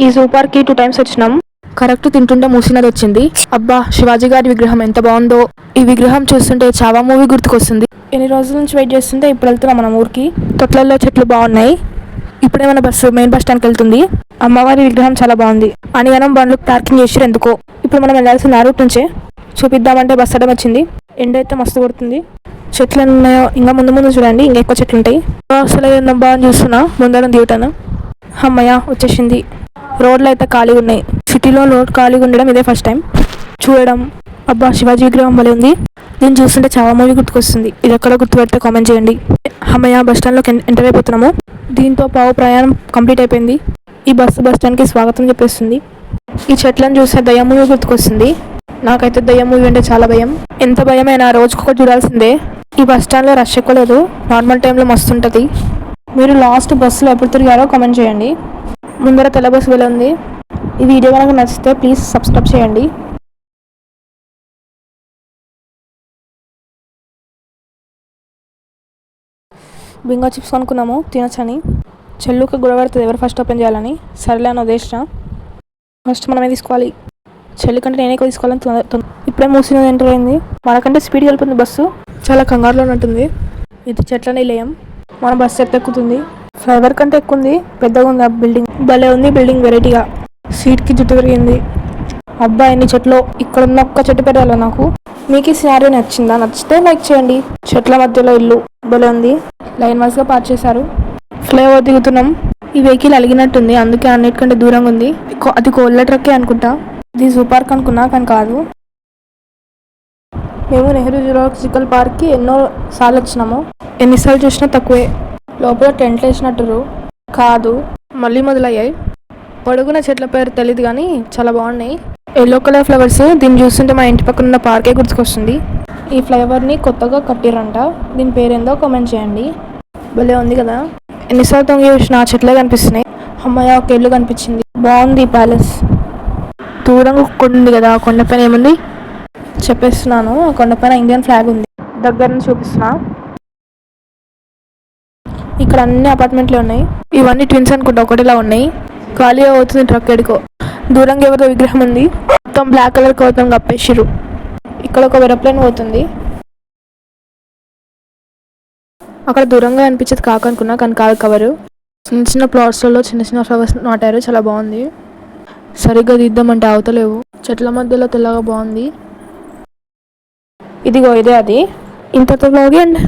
ఈ సూపర్కి two times వచ్చినాం. కరెక్ట్ తింటుంటే మూసినది వచ్చింది. అబ్బా శివాజీ గారి విగ్రహం ఎంత బాగుందో. ఈ విగ్రహం చూస్తుంటే చావా మూవీ గుర్తుకొస్తుంది. ఎన్ని రోజుల నుంచి వెయిట్ చేస్తుంటే ఇప్పుడు వెళ్తున్నాం మనం ఊరికి. తొట్లలో చెట్లు బాగున్నాయి. ఇప్పుడే మన బస్సు మెయిన్ బస్ స్టాండ్కి వెళ్తుంది. అమ్మవారి విగ్రహం చాలా బాగుంది. అనిగనం బండ్లు పార్కింగ్ చేసారు ఎందుకో. ఇప్పుడు మనం వెళ్ళాల్సిన ఆ రూట్ నుంచే చూపిద్దామంటే బస్ అడ్డం వచ్చింది. ఎండ అయితే మస్తు కొడుతుంది. చెట్లు ఉన్నాయో ఇంకా ముందు ముందు చూడండి ఇంకా ఎక్కువ చెట్లు ఉంటాయి. అసలు ఏందో బాగా చూస్తున్నా. ముందరం దిగుతాను. అమ్మయ్య వచ్చేసింది. రోడ్లు అయితే ఖాళీగా ఉన్నాయి. సిటీలో రోడ్ ఖాళీగా ఉండడం ఇదే ఫస్ట్ టైం చూడడం అబ్బా శివాజీ విగ్రహం భలే ఉంది. దీన్ని చూస్తుంటే చాలా మూవీ గుర్తుకొస్తుంది. ఇది ఎక్కడ గుర్తుపెడితే కామెంట్ చేయండి. అమ్మయ్య బస్ స్టాండ్లోకి ఎంటర్ అయిపోతున్నాము. దీంతో పావు ప్రయాణం కంప్లీట్ అయిపోయింది. ఈ బస్సు బస్ స్టాండ్కి స్వాగతం చెప్పేస్తుంది. ఈ చెట్లను చూస్తే దయ్యం మూవీ గుర్తుకొస్తుంది. నాకైతే దయ్యం మూవీ అంటే చాలా భయం. ఎంత భయమైనా రోజుకొకటి చూడాల్సిందే. ఈ బస్ స్టాండ్లో రష్ ఎక్కువ లేదు. నార్మల్ టైంలో మస్తు ఉంటుంది. మీరు లాస్ట్ బస్సులో ఎప్పుడు తిరిగారో కామెంట్ చేయండి. ముందర తెల్ల బస్సు వెళ్ళి ఉంది. ఈ వీడియో కనుక నచ్చితే ప్లీజ్ సబ్స్క్రైబ్ చేయండి. బింగో చిప్స్ కొనుక్కున్నాము తినొచ్చని. చెల్లుకి గొడవ పడుతుంది ఎవరు ఫస్ట్ ఓపెన్ చేయాలని. సరేలే అని ఉద్దేశం. ఫస్ట్ మనమే తీసుకోవాలి. చెల్లి కంటే నేనే ఎక్కువ తీసుకోవాలని తొందర- ఇప్పుడే మూసినది ఎంటర్ అయింది. మనకంటే స్పీడ్ వెళ్తుంది బస్సు. చాలా కంగారులో ఉంటుంది. ఇది చెట్ల నిలయం. మన బస్సు ఎత్తెక్కుతుంది ఫ్లైవర్ కంటే ఎక్కువ ఉంది పెద్దగా ఉంది ఆ బిల్డింగ్? భలే ఉంది బిల్డింగ్ వెరైటీగా. సీట్కి జుట్టు పెరిగింది అబ్బాయి ఎన్ని చెట్లు. ఇక్కడ ఉన్న ఒక్క చెట్టు పెట్టాలి నాకు? మీకు ఈ సినారీ నచ్చిందా? నచ్చితే లైక్ చేయండి. చెట్ల మధ్యలో ఇల్లు. భలే ఉంది. లైన్ వైజ్గా పార్క్ చేశారు. ఫ్లైఓవర్ దిగుతున్నాం. ఈ వెహికల్ అలిగినట్టుంది. అందుకే అన్నిటికంటే దూరంగా ఉంది. అది కోళ్ళ ట్రక్కే అనుకుంటా. ఇది జూ పార్క్ అనుకున్నా కానీ కాదు. మేము నెహ్రూ జులాజికల్ పార్క్కి ఎన్నో సార్లు వచ్చినాము. ఎన్నిసార్లు చూసినా తక్కువే. లోపల టెంట్లు వేసినట్టురు. కాదు మళ్ళీ మొదలయ్యాయి. పొడుగున చెట్ల పేరు తెలియదు కానీ చాలా బాగున్నాయి. ఎల్లో కలర్ ఫ్లవర్స్ దీన్ని చూస్తుంటే మా ఇంటి పక్కన ఉన్న పార్కే గుర్తుకొస్తుంది. ఈ ఫ్లవర్ని కొత్తగా కట్టిరంట దీని పేరేందో కామెంట్ చేయండి. భలే ఉంది కదా. ఎన్నిసార్లు తొంగి చూసిన ఆ చెట్లే కనిపిస్తున్నాయి. అమ్మాయి ఒక ఇల్లు కనిపించింది. బాగుంది ప్యాలెస్. దూరంగా కొండ ఉంది కదా ఆ కొండపైన ఏముంది? చెప్పేస్తున్నాను. ఆ కొండపైన ఇండియన్ ఫ్లాగ్ ఉంది. దగ్గర నుంచి చూపిస్తున్నా. ఇక్కడ అన్ని అపార్ట్మెంట్లు ఉన్నాయి. ఇవన్నీ ట్విన్స్ అనుకుంటా ఒకటిలా ఉన్నాయి. ఖాళీ అవుతుంది ట్రక్ ఎడుకో. దూరంగా ఎవరితో విగ్రహం ఉంది. మొత్తం బ్లాక్ కలర్ కోతం కప్పేసిరు ఇక్కడ ఒక ఏరోప్లేన్ పోతుంది. అక్కడ దూరంగా అనిపించేది కాక అనుకున్నా కానీ కాదు కవరు. చిన్న చిన్న ప్లాట్స్లలో చిన్న చిన్న ఫ్లవర్స్ నాటారు. చాలా బాగుంది. సరిగ్గా దిద్దామంటే అవతలేవు చెట్ల మధ్యలో తెల్లగా బాగుంది. ఇదిగో ఇదే అది. ఇంతతో అండి.